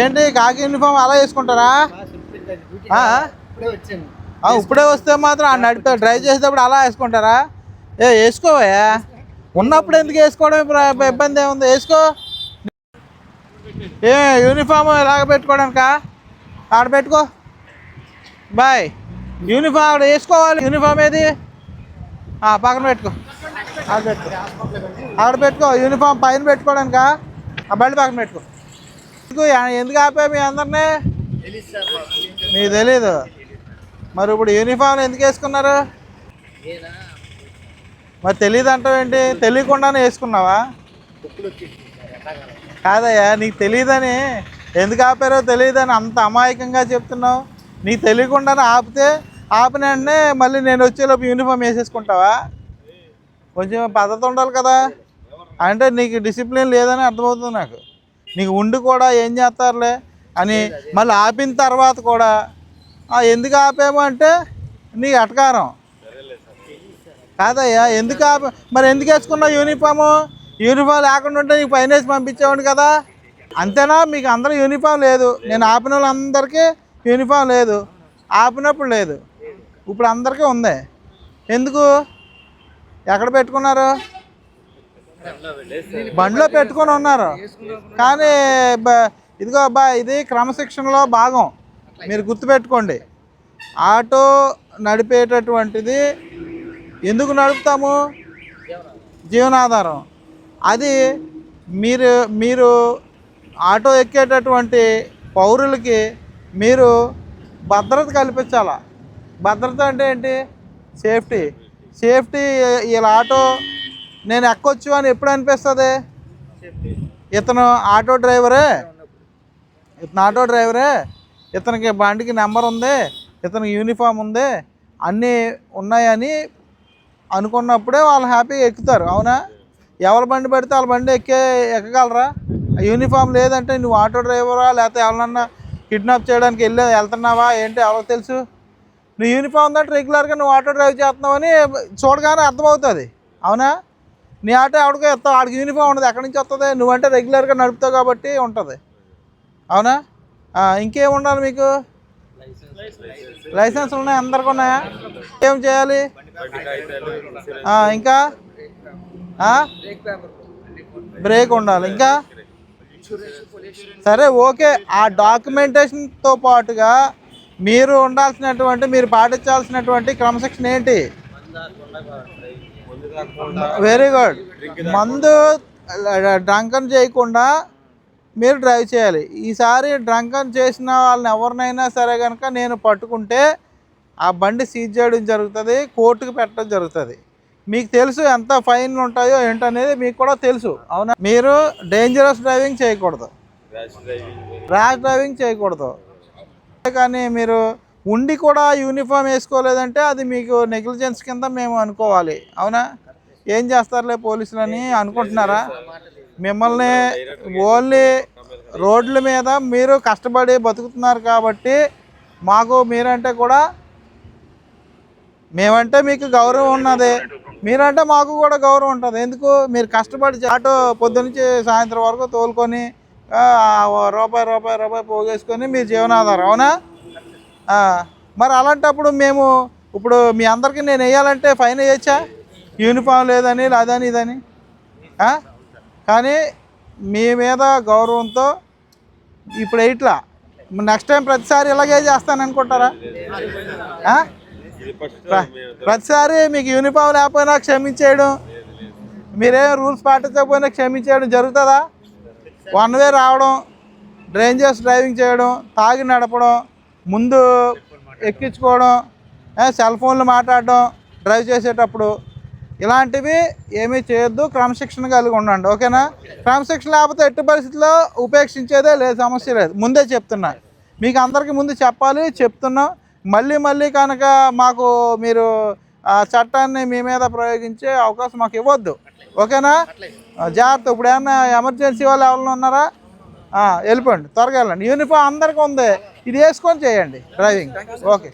ఏంటి కాకి యూనిఫామ్ అలా వేసుకుంటారా? ఇప్పుడే వస్తే మాత్రం నడిపే డ్రైవ్ చేసేటప్పుడు అలా వేసుకుంటారా? ఏ వేసుకోవయ్యా? ఉన్నప్పుడు ఎందుకు వేసుకోవడం? ఇబ్బంది ఏముంది? వేసుకో. ఏ యూనిఫామ్ ఇలాగ పెట్టుకోవడానిక? ఆడ పెట్టుకో. బాయ్. యూనిఫామ్ ఆడ వేసుకోవాలి. యూనిఫామ్ ఏది? పక్కన పెట్టుకో. ఆడ పెట్టుకో. ఆడ పెట్టుకో. యూనిఫామ్ పైన పెట్టుకోవడానిక? ఆ బయట పక్కన పెట్టుకో. ఎందుకు? ఎందుకు ఆపా మీ అందరినీ? తెలియదు మీకు తెలీదు. మరి ఇప్పుడు యూనిఫామ్ ఎందుకు వేసుకున్నారు? మరి తెలియదు అంటావేంటి తెలియకుండానే వేసుకున్నావా? కాదయ్యా నీకు తెలియదని ఎందుకు ఆపారో తెలియదని అంత అమాయకంగా చెప్తున్నావు. నీకు తెలియకుండానే ఆపితే ఆపిన వెంటనే మళ్ళీ నేను వచ్చేలోపు యూనిఫామ్ వేసేసుకుంటావా? కొంచెం పద్ధతి ఉండాలి కదా. అంటే నీకు డిసిప్లిన్ లేదని అర్థమవుతుంది నాకు. నీకు ఉండి కూడా ఏం చేస్తారులే అని మళ్ళీ ఆపిన తర్వాత కూడా "ఆ, ఎందుకు ఆపాము అంటే నీ అటకారం కాదయ్యా ఎందుకు ఆప మరి ఎందుకు వేసుకున్నావు యూనిఫాము? యూనిఫామ్ లేకుండా ఉంటే నీకు పైన వేసి పంపించేవాడు కదా. అంతేనా? మీకు అందరూ యూనిఫామ్ లేదు. నేను ఆపిన వాళ్ళందరికీ యూనిఫామ్ లేదు. ఆపినప్పుడు లేదు. ఇప్పుడు అందరికీ ఉంది. ఎందుకు? ఎక్కడ పెట్టుకున్నారు? బండిలో పెట్టుకొని ఉన్నారు. కానీ ఇదిగో అబ్బా ఇది క్రమశిక్షణలో భాగం. మీరు గుర్తుపెట్టుకోండి. ఆటో నడిపేటటువంటిది ఎందుకు నడుపుతాము? జీవనాధారం. అది మీరు మీరు ఆటో ఎక్కేటటువంటి పౌరులకి మీరు భద్రత కల్పించాలా? భద్రత అంటే ఏంటి? సేఫ్టీ. సేఫ్టీ ఇలా ఆటో నేను ఎక్కొచ్చు అని ఎప్పుడు అనిపిస్తుంది? ఇతను ఆటో డ్రైవరే? ఇతను ఆటో డ్రైవరే? ఇతనికి బండికి నెంబర్ ఉంది ఇతనికి యూనిఫామ్ ఉంది అన్నీ ఉన్నాయని అనుకున్నప్పుడే వాళ్ళు హ్యాపీగా ఎక్కుతారు అవునా? ఎవరి బండి పెడితే వాళ్ళ బండి ఎక్కే ఎక్కగలరా? ఆ యూనిఫామ్ లేదంటే నువ్వు ఆటో డ్రైవరా? లేకపోతే ఎవరన్నా కిడ్నాప్ చేయడానికి వెళ్ళే వెళ్తున్నావా? ఏంటి ఎవరికి తెలుసు? నువ్వు యూనిఫామ్ ఉందంటే రెగ్యులర్గా నువ్వు ఆటో డ్రైవ్ చేస్తున్నావని చూడగానే అర్థమవుతుంది అవునా? నీ ఆటో ఆవిడకే వస్తావు ఆడికి యూనిఫామ్ ఉండదు ఎక్కడి నుంచి వస్తుంది? నువ్వంటే రెగ్యులర్గా నడుపుతావు కాబట్టి ఉంటుంది. అవునా? ఇంకేం ఉండాలి మీకు? లైసెన్స్ ఉన్నాయి అందరికి ఉన్నాయా? ఏం చేయాలి? ఇంకా? బ్రేక్ ఉండాలి. ఇంకా? సరే ఓకే. ఆ డాక్యుమెంటేషన్తో పాటుగా మీరు ఉండాల్సినటువంటి మీరు పాటించాల్సినటువంటి క్రమశిక్షణ ఏంటి? వెరీ గుడ్ మందు డ్రంకన్ చేయకుండా మీరు డ్రైవ్ చేయాలి. ఈసారి డ్రంకన్ చేసిన వాళ్ళని ఎవరినైనా సరే కనుక నేను పట్టుకుంటే ఆ బండి సీజ్ చేయడం జరుగుతుంది కోర్టుకు పెట్టడం జరుగుతుంది. మీకు తెలుసు ఎంత ఫైన్ ఉంటాయో ఏంటనేది మీకు కూడా తెలుసు. అవునా? మీరు డేంజరస్ డ్రైవింగ్ చేయకూడదు. ర్యాష్ డ్రైవింగ్ చేయకూడదు. కానీ మీరు ఉండి కూడా యూనిఫామ్ వేసుకోలేదంటే అది మీకు నెగ్లిజెన్స్ కింద మేము అనుకోవాలి. అవునా? ఏం చేస్తారులే అని అనుకుంటున్నారా? మిమ్మల్ని ఓన్లీ రోడ్ల మీద మీరు కష్టపడి బతుకుతున్నారు కాబట్టి మాకు మీరంటే కూడా మేమంటే మీకు గౌరవం ఉన్నది. మీరంటే మాకు కూడా గౌరవం ఉంటుంది. ఎందుకు? మీరు కష్టపడి ఆటో పొద్దునుంచి సాయంత్రం వరకు తోలుకొని రూపాయి రూపాయి రూపాయి పోగేసుకొని మీ జీవనాధారం. అవునా? మరి అలాంటప్పుడు మేము ఇప్పుడు మీ అందరికీ నేను వేయాలంటే ఫైన్ వేయచ్చా? యూనిఫామ్ లేదని లేదని ఇదని? కానీ మీ మీద గౌరవంతో ఇప్పుడు ఇట్లా నెక్స్ట్ టైం ప్రతిసారి ఇలాగే చేస్తాను అనుకుంటారా? ప్రతిసారి మీకు యూనిఫామ్ లేకపోయినా క్షమించేయడం మీరేం రూల్స్ పాటించకపోయినా క్షమించేయడం జరుగుతుందా? వన్ వే రావడం డ్రేంజర్స్ డ్రైవింగ్ చేయడం తాగి నడపడం ముందు ఎక్కించుకోవడం సెల్ ఫోన్లు మాట్లాడడం డ్రైవ్ చేసేటప్పుడు ఇలాంటివి ఏమీ చేయొద్దు. క్రమశిక్షణ కలిగి ఉండండి. ఓకేనా? క్రమశిక్షణ లేకపోతే ఎట్టి పరిస్థితుల్లో ఉపేక్షించేదే లేదు సమస్య లేదు. ముందే చెప్తున్నా. మీకు అందరికీ ముందు చెప్పాలి చెప్తున్నాం. మళ్ళీ మళ్ళీ కనుక మాకు మీరు ఆ చట్టాన్ని మీ మీద ప్రయోగించే అవకాశం మాకు ఇవ్వద్దు. ఓకేనా? జాగ్రత్త. ఇప్పుడు ఏమన్నా ఎమర్జెన్సీ వాళ్ళు ఎవరైనా ఉన్నారా? వెళ్ళిపోండి. త్వరగా వెళ్ళండి. యూనిఫామ్ అందరికీ ఉంది. ఇది వేసుకొని చేయండి డ్రైవింగ్. ఓకే